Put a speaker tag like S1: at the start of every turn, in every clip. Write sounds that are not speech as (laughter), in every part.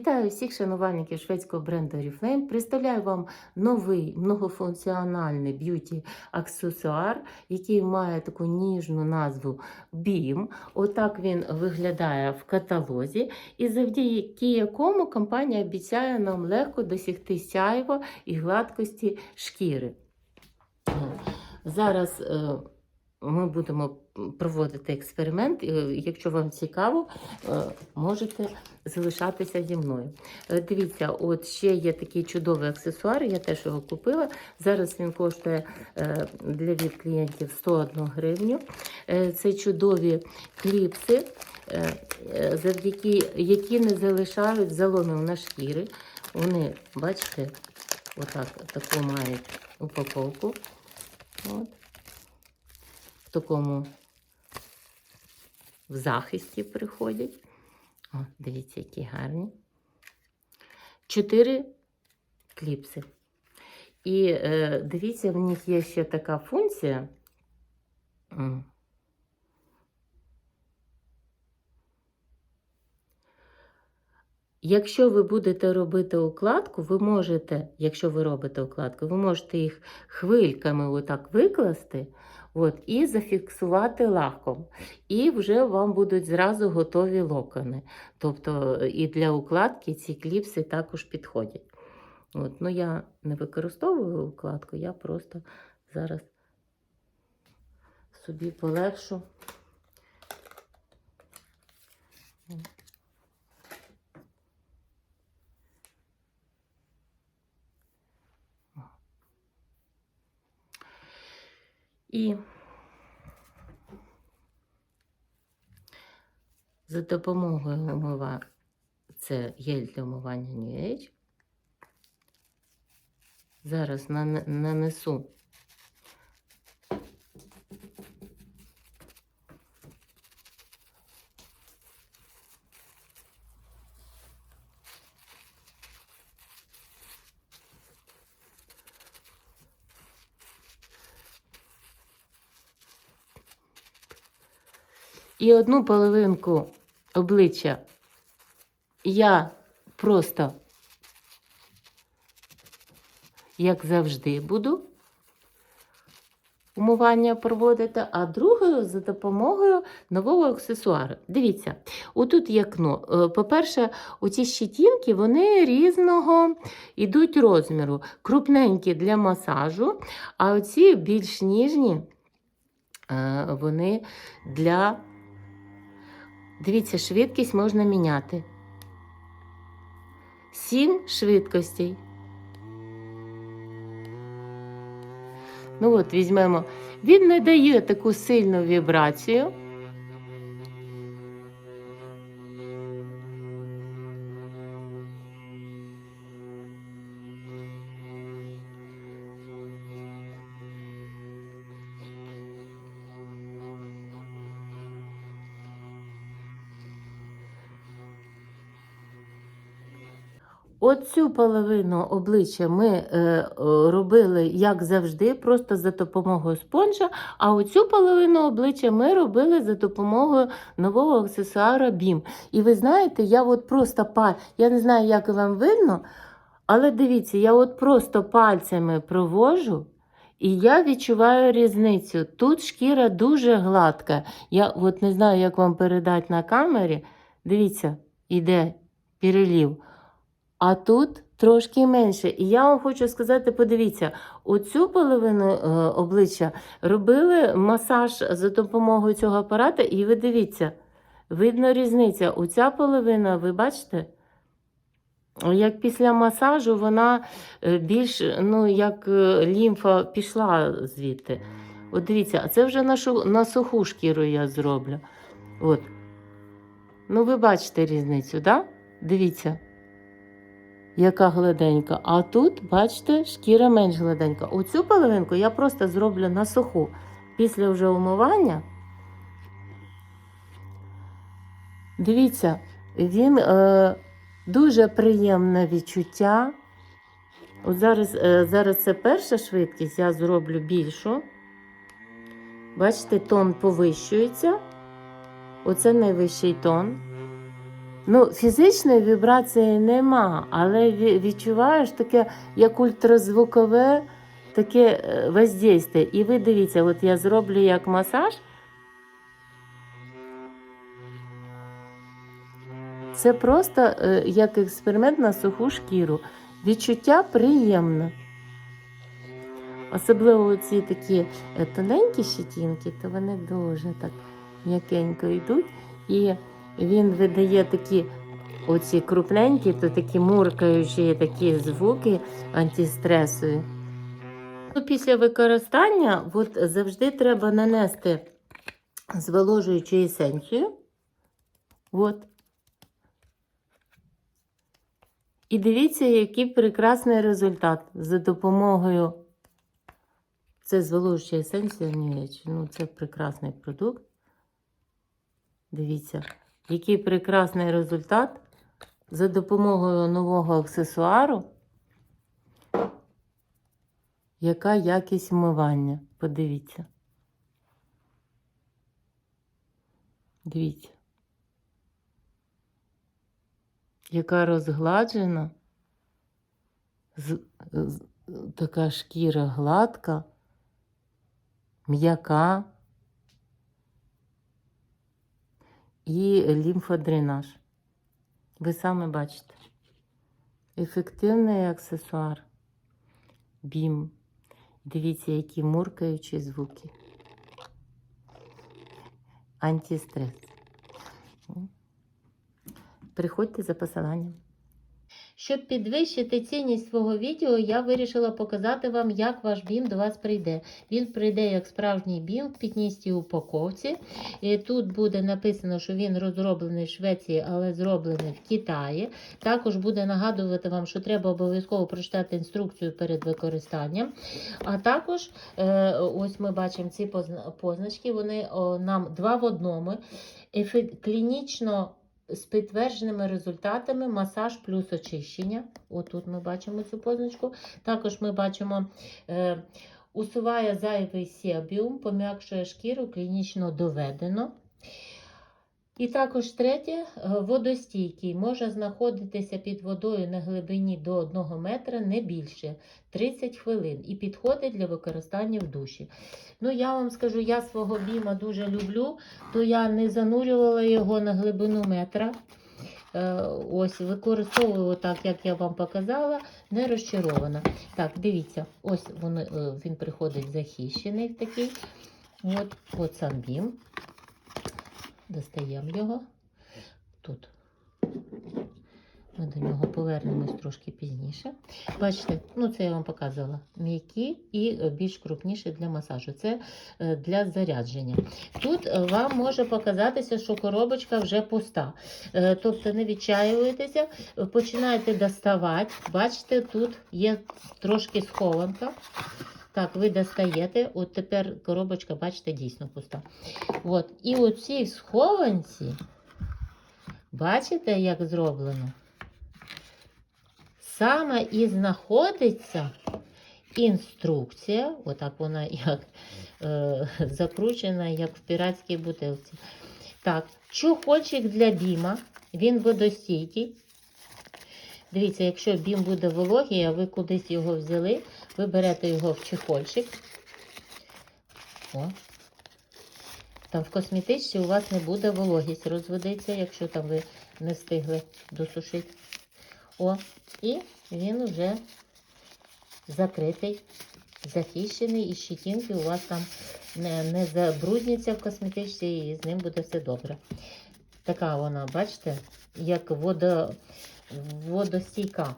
S1: Вітаю всіх шанувальників шведського бренду Oriflame. Представляю вам новий многофункціональний б'юті аксесуар, який має таку ніжну назву BIM. Отак він виглядає в каталозі, і завдяки якому компанія обіцяє нам легко досягти сяйва і гладкості шкіри. Зараз е, ми будемо проводити експеримент. Е, Якщо вам цікаво, е, можете залишатися зі мною. Е, Дивіться, от ще є такий чудовий аксесуар, я теж його купила. Зараз він коштує для від клієнтів 101 гривню. Це чудові кліпси, завдяки які не залишають заломів на шкіри. Вони, бачите, отак таку мають упаковку. От. В такому в захисті приходять. О, дивіться, які гарні. Чотири кліпси. І е, дивіться, в них є ще така функція. Якщо ви будете робити укладку, ви можете, якщо ви робите укладку, ви можете їх хвильками отак викласти от, і зафіксувати лаком. І вже вам будуть зразу готові локони. Тобто і для укладки ці кліпси також підходять. От, ну, я не використовую укладку, я просто зараз собі полегшу. І за допомогою умива, це гель для умивання New Age. Зараз нанесу і одну половинку обличчя я просто, як завжди, буду умивання проводити, а другою за допомогою нового аксесуару. Дивіться, отут є кно. Е, По-перше, оці щетінки вони різного йдуть розміру. Крупненькі для масажу, а оці більш ніжні. е, Вони для Дивіться, швидкість можна міняти. Сім швидкостей. Ну от, візьмемо. Він не дає таку сильну вібрацію. Оцю половину обличчя ми е, робили, як завжди, просто за допомогою спонжа, а оцю половину обличчя ми робили за допомогою нового аксесуара BIM. І ви знаєте, я от просто паль... я не знаю, як вам видно, але дивіться, я от просто пальцями провожу. І я відчуваю різницю. Тут шкіра дуже гладка. Я от не знаю, як вам передати на камері. Дивіться, іде перелів. А тут трошки менше. І я вам хочу сказати: подивіться, оцю половину е, обличчя робили масаж за допомогою цього апарата, і ви дивіться, видно різниця. Оця половина, ви бачите? Як після масажу вона е, більш, ну, як е, лімфа пішла звідти. От дивіться, а це вже на, шу, на суху шкіру я зроблю. От. Ну, ви бачите різницю, так? Да? Дивіться яка гладенька. А тут, бачите, шкіра менш гладенька. Оцю половинку я просто зроблю на суху. Після вже умивання. Дивіться, він е, дуже приємне відчуття. От зараз, е, зараз це перша швидкість, я зроблю більшу. Бачите, тон повищується. Оце найвищий тон. Ну, фізичної вібрації нема, але відчуваєш таке, як ультразвукове таке е, воздействие. І ви дивіться, от я зроблю як масаж. Це просто е, як експеримент на суху шкіру. Відчуття приємне. Особливо ці такі е, тоненькі щетінки, то вони дуже так м'якенько йдуть. І він видає такі оці крупненькі, то такі муркаючі такі звуки антистресові. Ну, після використання от завжди треба нанести зволожуючу есенцію. От. І дивіться, який прекрасний результат за допомогою. Це зволожуюча есенція Ну, це прекрасний продукт. Дивіться, який прекрасний результат за допомогою нового аксесуару. Яка якість вмивання? Подивіться. Дивіться. Яка розгладжена, з, з- така шкіра гладка, м'яка і лімфодренаж. Ви саме бачите. Ефективний аксесуар. Бім. Дивіться, які муркаючі звуки. Антистрес. Приходьте за посиланням. Щоб підвищити цінність свого відео, я вирішила показати вам, як ваш бім до вас прийде. Він прийде як справжній бім в пітністій упаковці. І тут буде написано, що він розроблений в Швеції, але зроблений в Китаї. Також буде нагадувати вам, що треба обов'язково прочитати інструкцію перед використанням. А також, е, ось ми бачимо ці позначки, вони нам два в одному. Клінічно з підтвердженими результатами масаж плюс очищення. Отут ми бачимо цю позначку. Також ми бачимо. Е, Усуває зайвий себіум, пом'якшує шкіру, клінічно доведено. І також третє, е, водостійкий, може знаходитися під водою на глибині до 1 метра, не більше 30 хвилин, і підходить для використання в душі. Ну, я вам скажу, я свого біма дуже люблю, то я не занурювала його на глибину метра. Е, Ось використовую так, як я вам показала, не розчарована. Так, дивіться, ось воно, е, він приходить захищений такий. От, от сам бім. Достаємо його тут. Ми до нього повернемось трошки пізніше. Бачите, ну це я вам показувала. М'які і більш крупніші для масажу. Це е, для зарядження. Тут вам може показатися, що коробочка вже пуста. Е, Тобто не відчаюєтеся, починаєте доставати. Бачите, тут є трошки схованка. Так, ви достаєте, от тепер коробочка, бачите, дійсно пуста. От. І у цій схованці, бачите, як зроблено? Саме і знаходиться інструкція, отак вона як е, закручена, як в піратській бутилці. Так, чохольчик для біма, він водостійкий. Дивіться, якщо бім буде вологий, а ви кудись його взяли, ви берете його в чехольчик. О. Там в косметичці у вас не буде вологість розводиться, якщо там ви не встигли досушити. О, і він вже закритий, захищений, і щетінки у вас там не, не забрудняться в косметичці, і з ним буде все добре. Така вона, бачите, як водо, водостійка.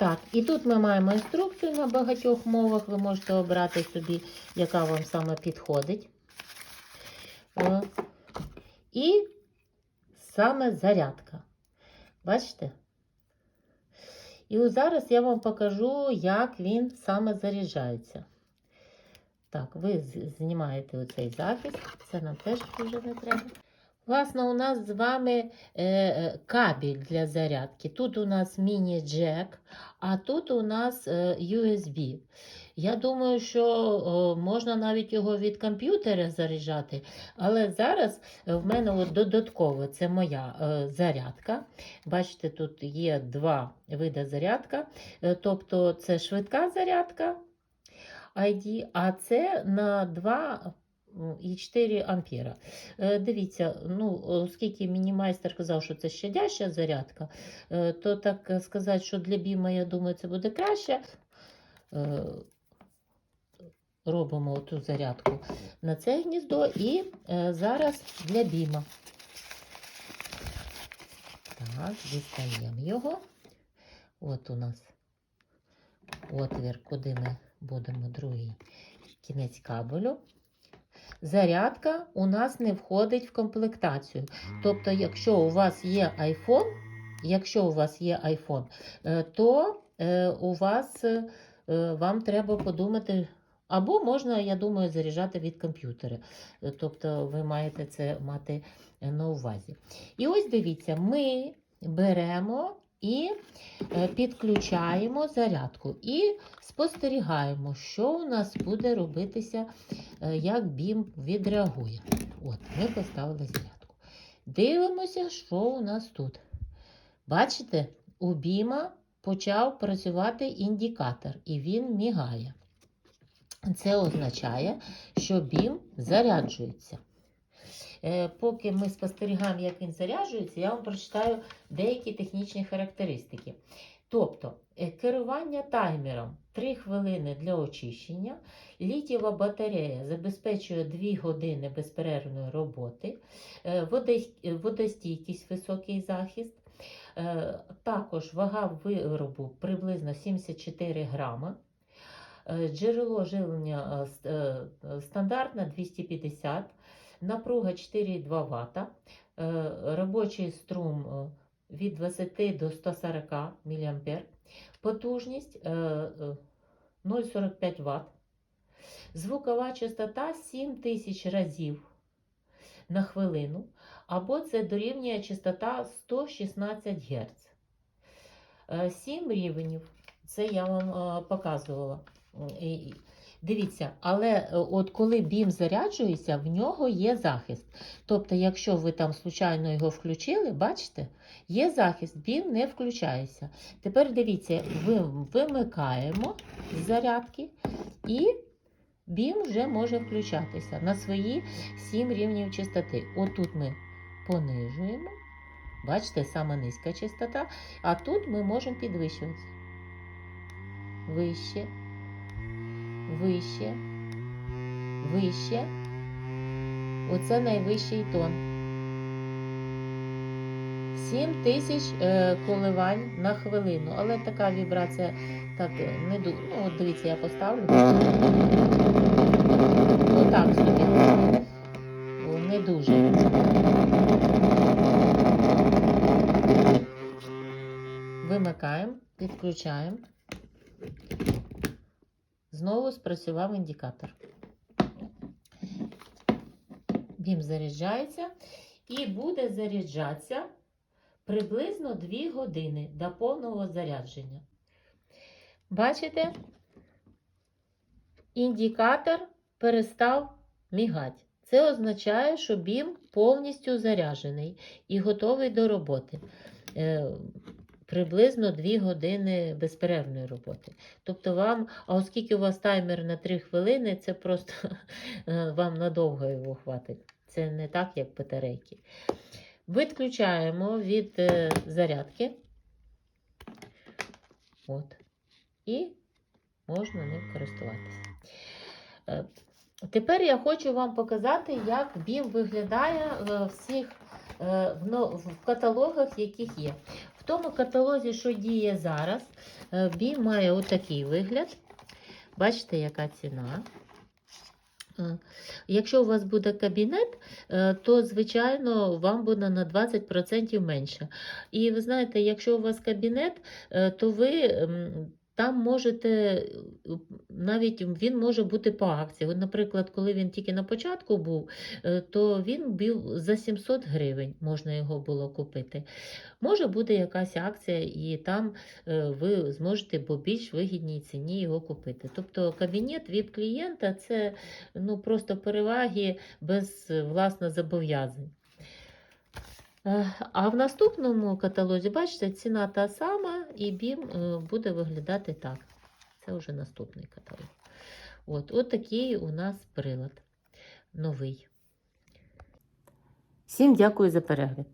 S1: Так, і тут ми маємо інструкцію на багатьох мовах. Ви можете обрати собі, яка вам саме підходить. Е, І саме зарядка. Бачите? І зараз я вам покажу, як він саме заряджається. Так, ви знімаєте оцей захист, це нам теж вже не треба. Власне, у нас з вами е, е, кабель для зарядки. Тут у нас міні-джек, а тут у нас е, USB. Я думаю, що можна навіть його від комп'ютера заряджати, але зараз е, в мене от додатково це моя е, зарядка. Бачите, тут є два види зарядка. Е, тобто це швидка зарядка ID, а це на 2 і 4 ампера. Е, Дивіться, ну, оскільки мінімайстер казав, що це щадяща зарядка, е, то так сказати, що для біма, я думаю, це буде краще. Робимо ту зарядку на це гніздо і зараз для біма. Так, дістаємо його. От у нас отвір, куди ми будемо другий кінець кабелю. Зарядка у нас не входить в комплектацію. Тобто, якщо у вас є iPhone, якщо у вас є iPhone, е, то е, у вас е, вам треба подумати. Або можна, я думаю, заряджати від комп'ютера. Тобто ви маєте це мати на увазі. І ось дивіться, ми беремо і е, підключаємо зарядку і спостерігаємо, що у нас буде робитися, е, як бім відреагує. От, ми поставили зарядку. Дивимося, що у нас тут. Бачите, у біма почав працювати індикатор, і він мігає. Це означає, що бім заряджується. Е, Поки ми спостерігаємо, як він заряджується, я вам прочитаю деякі технічні характеристики. Тобто, е, керування таймером 3 хвилини для очищення, літієва батарея забезпечує 2 години безперервної роботи, е, водостійкість, високий захист. Також вага виробу приблизно 74 грама. Е, Джерело е, стандартне 250, напруга 4,2 Вт, е, робочий струм е, від 20 до 140 мА, потужність е, е, 0,45 Вт, звукова частота 7000 разів на хвилину, або це дорівнює частота 116 Гц. 7 рівнів, це я вам показувала. Дивіться, але е, от коли бім заряджується, в нього є захист. Тобто, якщо ви там случайно його включили, бачите, є захист, бім не включається. Тепер дивіться, ви вимикаємо з зарядки і бім вже може включатися на свої 7 рівнів частоти. Отут ми понижуємо. Бачите, саме низька частота, а тут ми можемо підвищуватися. Вище, вище, вище. Оце найвищий тон. 7 тисяч е, коливань на хвилину. Але така вібрація так не дуже. Ну, от дивіться, я поставлю. Отак собі. Не дуже. Вимикаємо, підключаємо. Знову спрацював індикатор. Бім заряджається і буде заряджатися приблизно 2 години до повного зарядження. Бачите? Індикатор перестав мігати. Це означає, що бім повністю заряджений і готовий до роботи. Приблизно 2 години безперервної роботи. Тобто вам, а оскільки у вас таймер на 3 хвилини, це просто (laughs) е, вам надовго його хватить. Це не так, як батарейки. Відключаємо від е, зарядки. От. І можна ним користуватися. Е, Тепер я хочу вам показати, як BIM виглядає в всіх в каталогах, яких є. В тому каталозі, що діє зараз, він має отакий вигляд. Бачите, яка ціна. Е, Якщо у вас буде кабінет, е, то, звичайно, вам буде на 20% менше. І ви знаєте, якщо у вас кабінет, е, то ви там можете, е, навіть він може бути по акції. От, наприклад, коли він тільки на початку був, е, то він був за 700 гривень можна його було купити. Може бути якась акція, і там е, ви зможете по більш вигідній ціні його купити. Тобто кабінет віп клієнта це ну, просто переваги без власне зобов'язань. Е, А в наступному каталозі, бачите, ціна та сама, і бім е, буде виглядати так. Це вже наступний каталог. От, от такий у нас прилад новий. Всім дякую за перегляд.